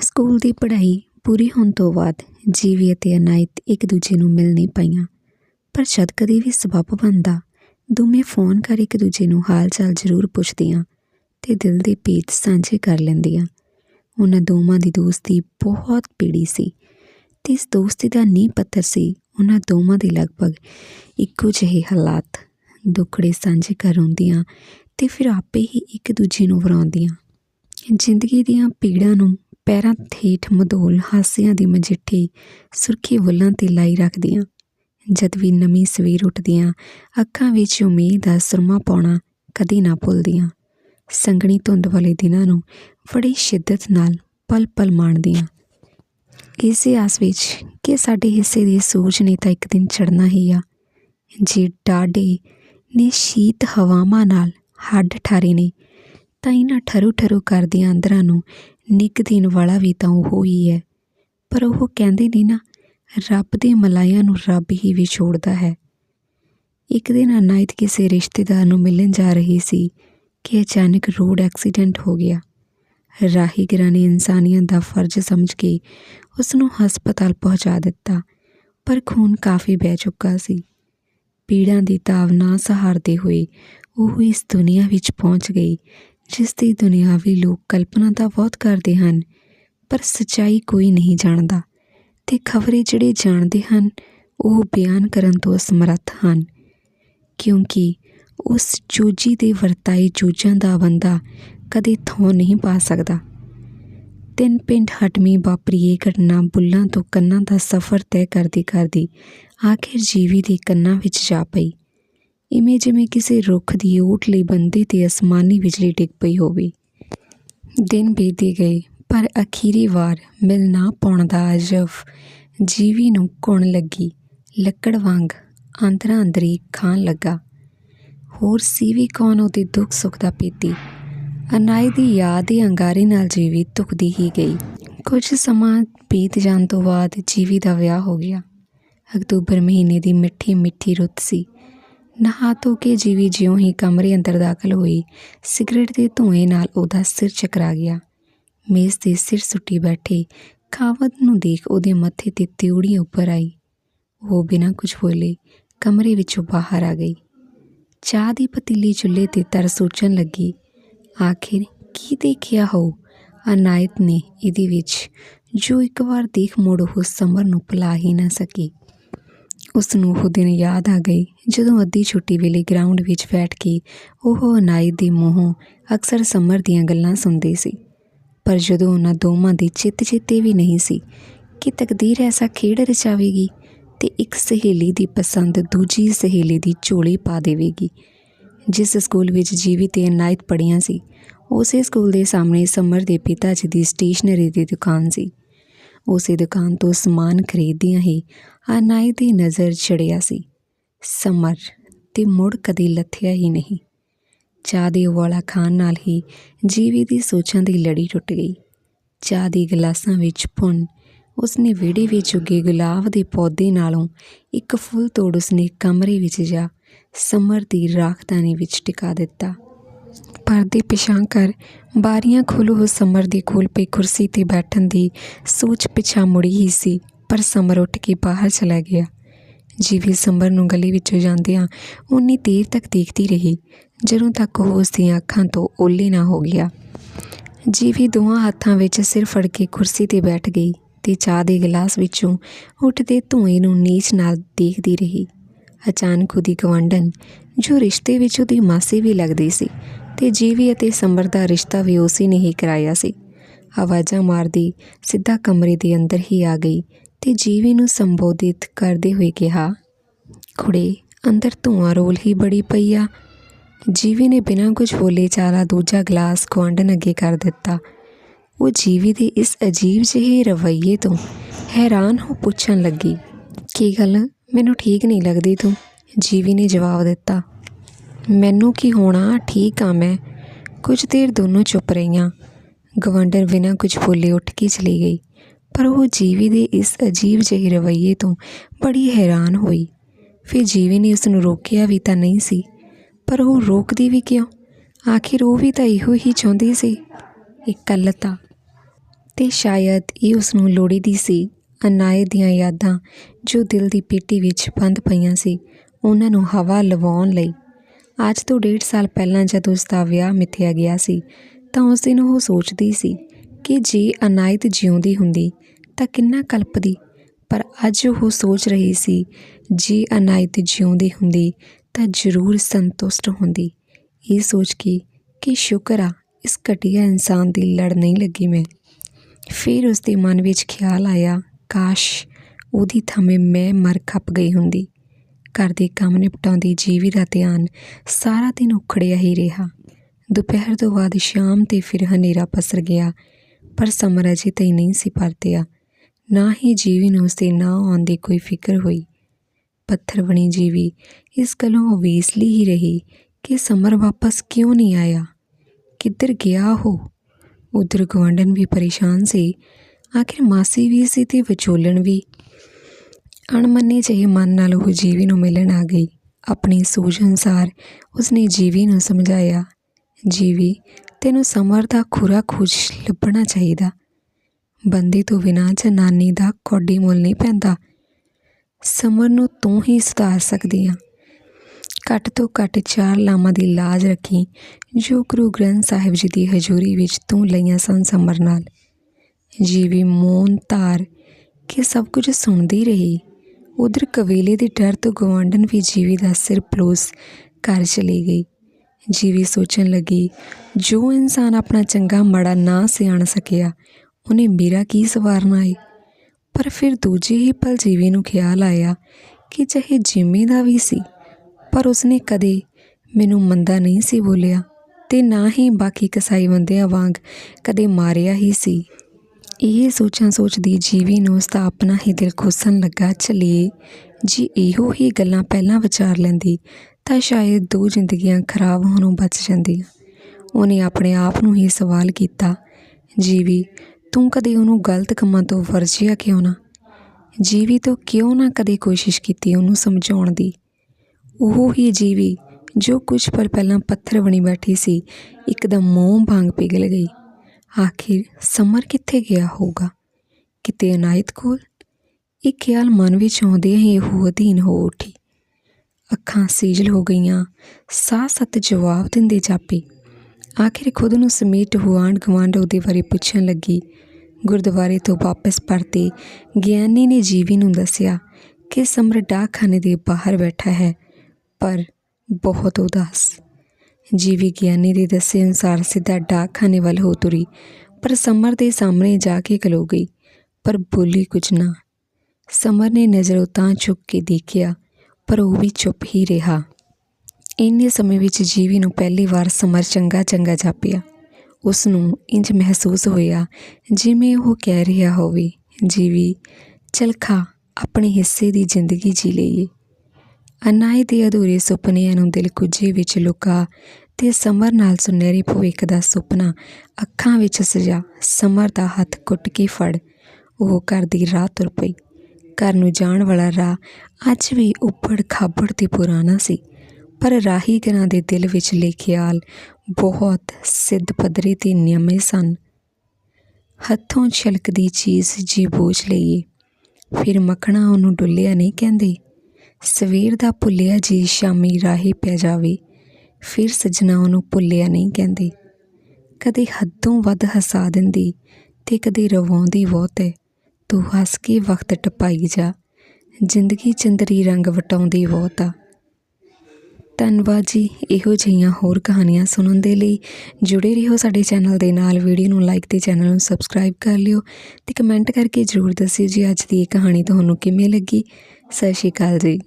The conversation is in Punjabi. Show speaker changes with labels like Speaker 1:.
Speaker 1: ਸਕੂਲ ਦੀ ਪੜ੍ਹਾਈ ਪੂਰੀ ਹੋਣ ਤੋਂ ਬਾਅਦ ਜੀਵੀ ਅਤੇ ਅਨਾਇਤ ਇੱਕ ਦੂਜੇ ਨੂੰ ਮਿਲ ਨਹੀਂ ਪਾਈਆਂ। ਪਰ ਜਦ ਕਦੇ ਵੀ ਸਬੱਬ ਬਣਦਾ, ਦੋਵੇਂ ਫੋਨ ਕਰ ਇੱਕ ਦੂਜੇ ਨੂੰ ਹਾਲ ਚਾਲ ਜ਼ਰੂਰ ਪੁੱਛਦੀਆਂ ਤੇ ਦਿਲ ਦੇ ਭੇਤ ਸਾਂਝੇ ਕਰ ਲੈਂਦੀਆਂ। ਉਹਨਾਂ ਦੋਵਾਂ ਦੀ ਦੋਸਤੀ ਬਹੁਤ ਪੀੜੀ ਸੀ ਤੇ ਇਸ ਦੋਸਤੀ ਦਾ ਨੀਂਹ ਪੱਥਰ ਸੀ ਉਹਨਾਂ ਦੋਵਾਂ ਦੇ ਲਗਭਗ ਇੱਕੋ ਜਿਹੇ ਹਾਲਾਤ। ਦੁੱਖੜੇ ਸਾਂਝੇ ਕਰ ਹੁੰਦੀਆਂ ਤੇ ਫਿਰ ਆਪੇ ਹੀ ਇੱਕ ਦੂਜੇ ਨੂੰ ਵਰਾਉਂਦੀਆਂ। ਜ਼ਿੰਦਗੀ ਦੀਆਂ ਪੀੜਾਂ ਨੂੰ ਪੈਰਾਂ ਹੇਠ ਮਧੋਲ ਹਾਸਿਆਂ ਦੀ ਮਜਿੱਠੀ ਸੁਰਖੀ ਬੁੱਲਾਂ ਤੇ ਲਾਈ ਰੱਖਦੀਆਂ। ਜਦ ਵੀ ਨਵੀਂ ਸਵੇਰ ਉੱਠਦੀਆਂ, ਅੱਖਾਂ ਵਿੱਚ ਉਮੀਦ ਦਾ ਸੁਰਮਾ ਪਾਉਣਾ ਕਦੀ ਨਾ ਭੁੱਲਦੀਆਂ। ਸੰਗਣੀ ਧੁੰਦ ਵਾਲੇ ਦਿਨਾਂ ਨੂੰ ਬੜੀ ਸ਼ਿੱਦਤ ਨਾਲ ਪਲ ਪਲ ਮਾਣਦੀਆਂ। ਇਸੇ ਆਸ ਵਿੱਚ ਕਿ ਸਾਡੇ ਹਿੱਸੇ ਦੇ ਸੂਰਜ ਨੇ ਤਾਂ ਇੱਕ ਦਿਨ ਚੜਨਾ ਹੀ ਆ। ਜੇ ਡਾਡੇ ਨੇ ਸ਼ੀਤ ਹਵਾਵਾਂ ਨਾਲ ਹੱਡ ਠਾਰੇ ਨੇ, ਤਾਂ ਇਹਨਾਂ ਠਰੂ ਠਰੂ ਕਰਦੀਆਂ ਅੰਦਰਾਂ ਨੂੰ ਨਿੱਘ ਦੇਣ ਵਾਲਾ ਵੀ ਤਾਂ ਉਹ ਹੀ ਹੈ। ਪਰ ਉਹ ਕਹਿੰਦੇ ਨੇ ਨਾ, ਰੱਬ ਦੇ ਮਲਾਇਆਂ ਨੂੰ ਰੱਬ ਹੀ ਵਿਛੋੜਦਾ ਹੈ। ਇੱਕ ਦਿਨ ਅਨਾਇਤ ਕਿਸੇ ਰਿਸ਼ਤੇਦਾਰ ਨੂੰ ਮਿਲਣ ਜਾ ਰਹੀ ਸੀ ਕਿ ਅਚਾਨਕ ਰੋਡ ਐਕਸੀਡੈਂਟ ਹੋ ਗਿਆ। ਰਾਹੀਗਰਾਂ ਨੇ ਇਨਸਾਨੀਅਤ ਦਾ ਫਰਜ਼ ਸਮਝ ਕੇ ਉਸ ਨੂੰ ਹਸਪਤਾਲ ਪਹੁੰਚਾ ਦਿੱਤਾ, ਪਰ ਖੂਨ ਕਾਫੀ ਵਹਿ ਚੁੱਕਾ ਸੀ। ਪੀੜਾਂ ਦੀ ਤਾਵ ਨਾ ਸਹਾਰਦੇ ਹੋਏ ਉਹ ਇਸ ਦੁਨੀਆ ਵਿੱਚ ਪਹੁੰਚ ਗਈ ਜਿਸ ਦੀ ਦੁਨਿਆਵੀ ਲੋਕ ਕਲਪਨਾ ਤਾਂ ਬਹੁਤ ਕਰਦੇ ਹਨ, ਪਰ ਸੱਚਾਈ ਕੋਈ ਨਹੀਂ ਜਾਣਦਾ। ਤੇ ਖਬਰੇ ਜਿਹੜੇ ਜਾਣਦੇ ਹਨ, ਉਹ ਬਿਆਨ ਕਰਨ ਤੋਂ ਅਸਮਰੱਥ ਹਨ। ਕਿਉਂਕਿ ਉਸ ਚੂਜੀ ਦੇ ਵਰਤਾਏ ਚੂਜਾਂ ਦਾ ਬੰਦਾ ਕਦੇ ਥੋਂ ਨਹੀਂ ਪਾ ਸਕਦਾ। ਤਿੰਨ ਪਿੰਡ ਹਟਮੀ ਵਾਪਰੀ ਇਹ ਘਟਨਾ ਬੁੱਲਾਂ ਤੋਂ ਕੰਨਾਂ ਦਾ ਸਫ਼ਰ ਤੈਅ ਕਰਦੀ ਕਰਦੀ ਆਖਿਰ ਜੀਵੀ ਦੇ ਕੰਨਾਂ ਵਿੱਚ ਜਾ ਪਈ। ਇਵੇਂ ਜਿਵੇਂ ਕਿਸੇ ਰੁੱਖ ਦੀ ਓਟ ਲਈ ਬੰਦੇ ਤੇ ਅਸਮਾਨੀ ਬਿਜਲੀ ਡਿੱਗ ਪਈ ਹੋਵੇ। ਦਿਨ ਬੀਤਦੇ ਗਏ, ਪਰ ਅਖੀਰੀ ਵਾਰ ਮਿਲ ਨਾ ਪਾਉਣ ਦਾ ਅਜਬ ਜੀਵੀ ਨੂੰ ਘੁਣ ਲੱਗੀ। ਲੱਕੜ ਵਾਂਗ ਅੰਦਰਾਂ ਅੰਦਰੀ ਖਾਣ ਲੱਗਾ। ਹੋਰ ਸੀ ਵੀ ਕੌਣ ਉਹਦੇ ਦੁੱਖ ਸੁੱਖ ਦਾ ਪੀਤੀ? ਅਨਾਈ ਦੀ ਯਾਦ ਦੇ ਅੰਗਾਰੇ ਨਾਲ ਜੀਵੀ ਧੁਖਦੀ ਹੀ ਗਈ। ਕੁਝ ਸਮਾਂ ਬੀਤ ਜਾਣ ਤੋਂ ਬਾਅਦ ਜੀਵੀ ਦਾ ਵਿਆਹ ਹੋ ਗਿਆ। ਅਕਤੂਬਰ ਮਹੀਨੇ ਦੀ ਮਿੱਠੀ ਮਿੱਠੀ ਰੁੱਤ ਸੀ। ਨਹਾ ਧੋ ਕੇ ਜੀਵੀ ਜਿਉਂ ਹੀ ਕਮਰੇ ਅੰਦਰ ਦਾਖਲ ਹੋਈ, ਸਿਗਰਟ ਦੇ ਧੂਏ ਨਾਲ ਉਹਦਾ ਸਿਰ ਚਕਰਾ ਗਿਆ। ਮੇਜ਼ ਤੇ ਸਿਰ ਸੁੱਟੀ ਬੈਠੇ, ਖਾਵਤ ਨੂੰ ਦੇਖ ਉਹਦੇ ਮੱਥੇ ਤੇ ਤਿਉੜੀ ਉੱਪਰ ਆਈ। ਉਹ ਬਿਨਾਂ ਕੁਝ ਬੋਲੇ ਕਮਰੇ ਵਿੱਚੋਂ ਬਾਹਰ ਆ ਗਈ। ਚਾਹ ਦੀ ਪਤੀਲੀ ਚੁੱਲ੍ਹੇ ਤੇ ਤਰ ਸੋਚਣ ਲੱਗੀ, ਆਖਿਰ ਕੀ ਦੇਖਿਆ ਹੋ ਅਨਾਇਤ ਨੇ ਇਹਦੇ ਵਿੱਚ ਜੋ ਇੱਕ ਵਾਰ ਦੇਖ ਮੋੜ ਉਹ ਸਮਰ ਨੂੰ ਭੁਲਾ ਹੀ ਨਾ ਸਕੀ। ਉਸ ਨੂੰ ਉਹ ਦਿਨ ਯਾਦ ਆ ਗਈ, ਜਦੋਂ ਅੱਧੀ ਛੁੱਟੀ ਵੇਲੇ ਗਰਾਊਂਡ ਵਿੱਚ ਬੈਠ ਕੇ ਉਹ ਅਨਾਇਤ ਦੇ ਮੂੰਹੋਂ ਅਕਸਰ ਸਮਰ ਦੀਆਂ ਗੱਲਾਂ ਸੁਣਦੀ ਸੀ। ਪਰ ਜਦੋਂ ਉਹਨਾਂ ਦੋਵਾਂ ਦੀ ਚਿੱਤ ਚਿੱਤੇ ਵੀ ਨਹੀਂ ਸੀ ਕਿ ਤਕਦੀਰ ਐਸਾ ਖੇਡ ਰਚਾਵੇਗੀ ਤੇ ਇੱਕ ਸਹੇਲੀ ਦੀ ਪਸੰਦ ਦੂਜੀ ਸਹੇਲੀ ਦੀ ਝੋਲੀ ਪਾ ਦੇਵੇਗੀ। ਜਿਸ ਸਕੂਲ ਵਿੱਚ ਜੀਵੀ ਤੇ ਅਨਾਇਤ ਪੜ੍ਹੀਆਂ ਸੀ, ਉਸੇ ਸਕੂਲ ਦੇ ਸਾਹਮਣੇ ਸਮਰ ਦੇ ਪਿਤਾ ਜੀ ਦੀ ਸਟੇਸ਼ਨਰੀ ਦੀ ਦੁਕਾਨ ਸੀ। ਉਸੇ ਦੁਕਾਨ ਤੋਂ ਸਮਾਨ ਖਰੀਦਦਿਆਂ ਹੀ ਅਨਾਇਤ ਦੀ ਨਜ਼ਰ ਚੜਿਆ ਸੀ। ਸਮਰ ਤੇ ਮੁੜ ਕਦੇ ਲੱਥਿਆ ਹੀ ਨਹੀਂ। ਚਾਹ ਦੇ ਵਾਲਾ ਖਾਣ ਨਾਲ ਹੀ ਜੀਵੀ ਦੀ ਸੋਚਾਂ ਦੀ ਲੜੀ ਟੁੱਟ ਗਈ। ਚਾਹ ਦੀ ਗਲਾਸਾਂ ਵਿੱਚ ਪੁੰਨ ਉਸਨੇ ਵਿਹੜੇ ਵਿੱਚ ਉੱਗੇ ਗੁਲਾਬ ਦੇ ਪੌਦੇ ਨਾਲੋਂ ਇੱਕ ਫੁੱਲ ਤੋੜ ਉਸਨੇ ਕਮਰੇ ਵਿੱਚ ਜਾ ਸਮਰ ਦੀ ਰਾਖਦਾਨੀ ਵਿੱਚ ਟਿਕਾ ਦਿੱਤਾ। ਪਰਦੇ ਪਿਛਾਂ ਕਰ, ਬਾਰੀਆਂ ਖੋਲ੍ਹੋ ਸਮਰ ਦੇ ਕੋਲ ਪਈ ਕੁਰਸੀ ਤੇ ਬੈਠਣ ਦੀ ਸੋਚ ਪਿਛਾਂ ਮੁੜੀ ਹੀ ਸੀ, ਪਰ ਸਮਰ ਉੱਠ ਕੇ ਬਾਹਰ ਚਲਾ ਗਿਆ। ਜੀਵੀ ਸਮਰ ਨੂੰ ਗਲੀ ਵਿੱਚੋਂ ਜਾਂਦਿਆਂ ਉਨੀ ਦੇਰ ਤੱਕ ਦੇਖਦੀ ਰਹੀ, ਜਦੋਂ ਤੱਕ ਉਹ ਉਸ ਦੀਆਂ ਅੱਖਾਂ ਤੋਂ ਓਲੇ ਨਾ ਹੋ ਗਿਆ। ਜੀਵੀ ਦੋਹਾਂ ਹੱਥਾਂ ਵਿੱਚ ਸਿਰ ਫੜ ਕੇ ਕੁਰਸੀ ਤੇ ਬੈਠ ਗਈ ਤੇ ਚਾਹ ਦੇ ਗਲਾਸ ਵਿੱਚੋਂ ਉੱਠਦੇ ਧੂਏ ਨੂੰ ਨੀਚ ਨਾਲ ਦੇਖਦੀ ਰਹੀ, ਅਚਾਨਕ ਉਹਦੀ ਗਵੰਡਨ ਜੋ ਰਿਸ਼ਤੇ ਵਿੱਚ ਉਹਦੀ ਮਾਸੀ ਵੀ ਲੱਗਦੀ ਸੀ ਤੇ ਜੀਵੀ ਅਤੇ ਸੰਬਰ ਦਾ ਰਿਸ਼ਤਾ ਵੀ ਉਸੇ ਨੇ ਹੀ ਕਰਾਇਆ ਸੀ। ਆਵਾਜ਼ਾਂ ਮਾਰਦੀ ਸਿੱਧਾ ਕਮਰੇ ਦੇ ਅੰਦਰ ਹੀ ਆ ਗਈ ਤੇ ਜੀਵੀ ਨੂੰ ਸੰਬੋਧਿਤ ਕਰਦੇ ਹੋਏ ਕਿਹਾ, ਕੁੜੇ, ਅੰਦਰ ਧੂਆਂ ਰੋਲ ਹੀ ਬੜੀ ਪਈ ਆ। ਜੀਵੀ ਨੇ ਬਿਨਾਂ ਕੁਝ ਬੋਲੇ ਚਾਰਾ ਦੂਜਾ ਗਲਾਸ ਗੁਆਂਢਣ ਅੱਗੇ ਕਰ ਦਿੱਤਾ। ਉਹ ਜੀਵੀ ਦੇ ਇਸ ਅਜੀਬ ਜਿਹੇ ਰਵੱਈਏ ਤੋਂ ਹੈਰਾਨ ਹੋ ਪੁੱਛਣ ਲੱਗੀ, ਕੀ ਗੱਲ? ਮੈਨੂੰ ਠੀਕ ਨਹੀਂ ਲੱਗਦੀ ਤੂੰ? ਜੀਵੀ ਨੇ ਜਵਾਬ ਦਿੱਤਾ, ਮੈਨੂੰ ਕੀ ਹੋਣਾ? ਠੀਕ ਆ ਮੈਂ। ਕੁਝ ਦੇਰ ਦੋਨੋਂ ਚੁੱਪ ਰਹੀਆਂ। ਗਵੰਡਰ ਬਿਨਾਂ ਕੁਝ ਬੋਲੇ ਉੱਠ ਕੇ ਚਲੀ ਗਈ, ਪਰ ਉਹ ਜੀਵੀ ਦੇ ਇਸ ਅਜੀਬ ਜਿਹੇ ਰਵੱਈਏ ਤੋਂ ਬੜੀ ਹੈਰਾਨ ਹੋਈ। ਫਿਰ ਜੀਵੀ ਨੇ ਉਸ ਨੂੰ ਰੋਕਿਆ ਵੀ ਤਾਂ ਨਹੀਂ ਸੀ, ਪਰ ਉਹ ਰੋਕਦੀ ਵੀ ਕਿਉਂ? ਆਖਿਰ ਉਹ ਵੀ ਤਾਂ ਇਹੋ ਹੀ ਚਾਹੁੰਦੀ ਸੀ, ਇਕੱਲਤਾ। ਤੇ ਸ਼ਾਇਦ ਇਹ ਉਸ ਨੂੰ ਲੋੜੀਂਦੀ ਸੀ, ਅਨਾਏ ਦੀਆਂ ਯਾਦਾਂ ਜੋ ਦਿਲ ਦੀ ਪੇਟੀ ਵਿੱਚ ਬੰਦ ਪਈਆਂ ਸੀ ਉਹਨਾਂ ਨੂੰ ਹਵਾ ਲਵਾਉਣ ਲਈ। ਅੱਜ ਤੋਂ ਡੇਢ ਸਾਲ ਪਹਿਲਾਂ ਜਦ ਉਸ ਦਾ ਵਿਆਹ ਮਿਥਿਆ ਗਿਆ ਸੀ, ਤਾਂ ਉਸ ਦਿਨ ਉਹ ਸੋਚਦੀ ਸੀ ਕਿ ਜੇ ਅਨਾਇਤ ਜਿਉਂਦੀ ਹੁੰਦੀ ਤਾਂ ਕਿੰਨਾ ਕਲਪਦੀ। ਪਰ ਅੱਜ ਉਹ ਸੋਚ ਰਹੀ ਸੀ, ਜੇ ਅਨਾਇਤ ਜਿਉਂਦੀ ਹੁੰਦੀ ਤਾਂ ਜ਼ਰੂਰ ਸੰਤੁਸ਼ਟ ਹੁੰਦੀ। ਇਹ ਸੋਚ ਕੇ ਕਿ ਸ਼ੁਕਰ ਆ, ਇਸ ਘਟੀਆ ਇਨਸਾਨ ਦੀ ਲੜ ਨਹੀਂ ਲੱਗੀ ਮੈਂ। ਫਿਰ ਉਸ ਦੇ ਮਨ ਵਿੱਚ ਖਿਆਲ ਆਇਆ, ਕਾਸ਼ ਉਹਦੀ ਥਾਵੇਂ ਮੈਂ ਮਰ ਖੱਪ ਗਈ ਹੁੰਦੀ। ਘਰ ਦੇ ਕੰਮ ਨਿਪਟਾਉਂਦੀ ਜੀਵੀ ਦਾ ਧਿਆਨ ਸਾਰਾ ਦਿਨ ਉਖੜਿਆ ਹੀ ਰਿਹਾ। ਦੁਪਹਿਰ ਤੋਂ ਬਾਅਦ ਸ਼ਾਮ ਤੇ ਫਿਰ ਹਨੇਰਾ ਪਸਰ ਗਿਆ, ਪਰ ਸਮਰ ਅਜੇ ਤਾਈਂ ਨਹੀਂ ਸੀ ਪਰਤਿਆ। ਨਾ ਹੀ ਜੀਵੀ ਨੂੰ ਉਸਦੇ ਨਾ ਆਉਣ ਦੀ ਕੋਈ ਫਿਕਰ ਹੋਈ। ਪੱਥਰ ਬਣੀ ਜੀਵੀ, ਇਸ ਗੱਲੋਂ ਓਵੀਸਲੀ ਹੀ ਰਹੀ ਕਿ ਸਮਰ ਵਾਪਸ ਕਿਉਂ ਨਹੀਂ ਆਇਆ? ਕਿੱਧਰ ਗਿਆ ਉਹ? ਉਧਰ ਗਵਾਂਢਣ ਵੀ ਪਰੇਸ਼ਾਨ ਸੀ। ਆਖਿਰ ਮਾਸੀ ਵੀ ਸੀ ਤੇ ਵਿਚੋਲਣ ਵੀ। ਅਣਮੰਨੇ ਜਿਹੇ ਮਨ ਨਾਲ ਉਹ ਜੀਵੀ ਨੂੰ ਮਿਲਣ ਆ ਗਈ। ਆਪਣੀ ਸੂਝ ਅਨੁਸਾਰ ਉਸਨੇ ਜੀਵੀ ਨੂੰ ਸਮਝਾਇਆ, ਜੀਵੀ, ਤੈਨੂੰ ਸਮਰ ਦਾ ਖੁਰਾ ਖੋਜ ਲੱਭਣਾ ਚਾਹੀਦਾ। ਬੰਦੀ ਤੋਂ ਬਿਨਾਂ ਜਨਾਨੀ ਦਾ ਕੋਡੀ ਮੁੱਲ ਨਹੀਂ ਪੈਂਦਾ। ਸਮਰ ਨੂੰ ਤੂੰ ਹੀ ਸੁਧਾਰ ਸਕਦੀ ਆ। ਘੱਟ ਤੋਂ ਘੱਟ ਚਾਰ ਲਾਮਾਂ ਦੀ ਲਾਜ ਰੱਖੀ ਜੋ ਗੁਰੂ ਗ੍ਰੰਥ ਸਾਹਿਬ ਜੀ ਦੀ ਹਜ਼ੂਰੀ ਵਿੱਚ ਤੂੰ ਲਈਆਂ ਸਨ ਸਮਰ ਨਾਲ। ਜੀਵੀ ਮੌਨ ਧਾਰ ਕਿ ਸਭ ਕੁਝ ਸੁਣਦੀ ਰਹੀ। ਉਧਰ ਕਵੇਲੇ ਦੇ ਡਰ ਤੋਂ ਗਵਾਂਢਣ ਵੀ ਜੀਵੀ ਦਾ ਸਿਰ ਪਲੋਸ ਘਰ ਚਲੀ ਗਈ। ਜੀਵੀ ਸੋਚਣ ਲੱਗੀ, ਜੋ ਇਨਸਾਨ ਆਪਣਾ ਚੰਗਾ ਮਾੜਾ ਨਾ ਸਿਆਣ ਸਕਿਆ, ਉਹਨੇ ਮੇਰਾ ਕੀ ਸਵਾਰਨਾ ਏ? ਪਰ ਫਿਰ ਦੂਜੇ ਹੀ ਪਲ ਜੀਵੀ ਨੂੰ ਖਿਆਲ ਆਇਆ ਕਿ ਚਾਹੇ ਜਿੰਮੀ ਦਾ ਵੀ ਸੀ, ਪਰ ਉਸਨੇ ਕਦੇ ਮੈਨੂੰ ਮੰਦਾ ਨਹੀਂ ਸੀ ਬੋਲਿਆ ਤੇ ਨਾ ਹੀ ਬਾਕੀ ਕਸਾਈ ਬੰਦਿਆਂ ਵਾਂਗ ਕਦੇ ਮਾਰਿਆ ਹੀ ਸੀ। ਇਹ ਸੋਚਾਂ ਸੋਚਦੀ ਜੀਵੀ ਨੂੰ ਉਸਦਾ ਆਪਣਾ ਹੀ ਦਿਲ ਖੁੱਸਣ ਲੱਗਾ, ਚਲੀਏ। ਜੇ ਇਹੋ ਹੀ ਗੱਲਾਂ ਪਹਿਲਾਂ ਵਿਚਾਰ ਲੈਂਦੀ, ਤਾਂ ਸ਼ਾਇਦ ਦੋ ਜ਼ਿੰਦਗੀਆਂ ਖਰਾਬ ਹੋਣੋਂ ਬਚ ਜਾਂਦੀਆਂ। ਉਹਨੇ ਆਪਣੇ ਆਪ ਨੂੰ ਹੀ ਸਵਾਲ ਕੀਤਾ, ਜੀਵੀ, ਤੂੰ ਕਦੇ ਉਹਨੂੰ ਗਲਤ ਕੰਮਾਂ ਤੋਂ ਵਰਜਿਆ ਕਿਉਂ ਨਾ? ਜੀਵੀ ਤੋਂ ਕਿਉਂ ਨਾ ਕਦੇ ਕੋਸ਼ਿਸ਼ ਕੀਤੀ ਉਹਨੂੰ ਸਮਝਾਉਣ ਦੀ? ਉਹ ਹੀ ਜੀਵੀ, ਜੋ ਕੁਝ ਪਲ ਪਹਿਲਾਂ ਪੱਥਰ ਬਣੀ ਬੈਠੀ ਸੀ, ਇੱਕਦਮ ਮੋਮ ਭਾਂਗ ਪਿਘਲ ਗਈ। ਆਖਿਰ ਸਮਰ ਕਿੱਥੇ ਗਿਆ ਹੋਊਗਾ? ਕਿਤੇ ਅਨਾਇਤ ਕੋਲ? ਇਹ ਖਿਆਲ ਮਨ ਵਿੱਚ ਆਉਂਦੇ ਹੀ ਉਹ ਅਧੀਨ ਹੋ ਉੱਠੀ। ਅੱਖਾਂ ਸੀਜਲ ਹੋ ਗਈਆਂ ਸਾਹ ਸੱਤ ਜਵਾਬ ਦਿੰਦੇ ਜਾਪੇ। ਆਖਿਰ ਖੁਦ ਨੂੰ ਸਮੇਟ ਉਹ ਆਂਢ ਗੁਆਂਢ ਉਹਦੇ ਬਾਰੇ ਪੁੱਛਣ ਲੱਗੀ। ਗੁਰਦੁਆਰੇ ਤੋਂ ਵਾਪਸ ਪਰਤੇ ਗਿਆਨੀ ਨੇ ਜੀਵੀ ਨੂੰ ਦੱਸਿਆ ਕਿ ਸਮਰ ਡਾਕਖਾਨੇ ਦੇ ਬਾਹਰ ਬੈਠਾ ਹੈ, ਪਰ ਬਹੁਤ ਉਦਾਸ। ਜੀਵੀ ਗਿਆਨੀ ਦੇ ਦੱਸੇ ਅਨੁਸਾਰ ਸਿੱਧਾ ਡਾਕਖਾਨੇ ਵੱਲ ਹੋ ਤੁਰੀ, ਪਰ ਸਮਰ ਦੇ ਸਾਹਮਣੇ ਜਾ ਕੇ ਖਲੋ ਗਈ। ਪਰ ਬੋਲੀ ਕੁਝ ਨਾ। ਸਮਰ ਨੇ ਨਜ਼ਰ ਉਤਾਂ ਚੁੱਕ ਕੇ ਦੇਖਿਆ, ਪਰ ਉਹ ਵੀ ਚੁੱਪ ਹੀ ਰਿਹਾ। ਇੰਨੇ ਸਮੇਂ ਵਿੱਚ ਜੀਵੀ ਨੂੰ ਪਹਿਲੀ ਵਾਰ ਸਮਰ ਚੰਗਾ ਚੰਗਾ ਜਾਪਿਆ। ਉਸ ਨੂੰ ਇੰਜ ਮਹਿਸੂਸ ਹੋਇਆ ਜਿਵੇਂ ਉਹ ਕਹਿ ਰਿਹਾ ਹੋਵੇ, ਜੀਵੀ, ਚਲ ਖਾ, ਆਪਣੇ ਹਿੱਸੇ ਦੀ ਜ਼ਿੰਦਗੀ ਜੀ ਲਈਏ। ਅਨਾਈ ਦੇ ਅਧੂਰੇ ਸੁਪਨਿਆਂ ਨੂੰ ਦਿਲ ਕੁਝੇ ਵਿੱਚ ਲੁਕਾ ਤੇ ਸਮਰ ਨਾਲ ਸੁਨਹਿਰੀ ਭਵਿੱਖ ਦਾ ਸੁਪਨਾ ਅੱਖਾਂ ਵਿੱਚ ਸਜਾ, ਸਮਰ ਦਾ ਹੱਥ ਕੁੱਟ ਕੇ ਫੜ, ਉਹ ਘਰ ਦੀ ਰਾਹ ਤੁਰ ਪਈ। ਘਰ ਨੂੰ ਜਾਣ ਵਾਲਾ ਰਾਹ ਅੱਜ ਵੀ ਉੱਪੜ ਖਾਬੜ ਤੇ ਪੁਰਾਣਾ ਸੀ, ਪਰ ਰਾਹੀਗਰਾਂ ਦੇ ਦਿਲ ਵਿੱਚ ਲੇਖਿਆਲ ਬਹੁਤ ਸਿੱਧ ਪੱਧਰੇ ਤੇ ਨਿਯਮੇ ਸਨ। ਹੱਥੋਂ ਛਲਕਦੀ ਚੀਜ਼ ਜੀ ਬੋਝ ਲਈਏ, ਫਿਰ ਮੱਖਣਾ ਉਹਨੂੰ ਡੁੱਲਿਆ ਨਹੀਂ ਕਹਿੰਦੇ। ਸਵੇਰ ਦਾ ਭੁੱਲਿਆ ਜੀ, ਸ਼ਾਮੀ ਰਾਹੀ ਪੈ ਜਾਵੇ। ਫਿਰ ਸੱਜਣਾ ਉਹਨੂੰ ਭੁੱਲਿਆ ਨਹੀਂ ਕਹਿੰਦੇ। ਕਦੇ ਹੱਦੋਂ ਵੱਧ ਹਸਾ ਦਿੰਦੀ ਤੇ ਕਦੇ ਰਵਾਉਂਦੀ ਬਹੁਤ ਹੈ। ਤੂੰ ਹੱਸ ਕੇ ਵਕਤ ਟਪਾਈ ਜਾ। ਜ਼ਿੰਦਗੀ ਚੰਦਰੀ ਰੰਗ ਵਟਾਉਂਦੀ ਬਹੁਤ ਆ। ਧੰਨਵਾਦ ਜੀ, ਇਹੋ ਜਿਹੀਆਂ ਹੋਰ ਕਹਾਣੀਆਂ ਸੁਣਨ ਦੇ ਲਈ ਜੁੜੇ ਰਹੋ ਸਾਡੇ ਚੈਨਲ ਦੇ ਨਾਲ। ਵੀਡੀਓ ਨੂੰ ਲਾਈਕ ਤੇ ਚੈਨਲ ਨੂੰ ਸਬਸਕ੍ਰਾਈਬ ਕਰ ਲਿਓ ਤੇ ਕਮੈਂਟ ਕਰਕੇ ਜ਼ਰੂਰ ਦੱਸਿਓ ਜੀ ਅੱਜ ਦੀ ਇਹ ਕਹਾਣੀ ਤੁਹਾਨੂੰ ਕਿਵੇਂ ਲੱਗੀ। ਸਤਿ ਸ਼੍ਰੀ ਅਕਾਲ ਜੀ।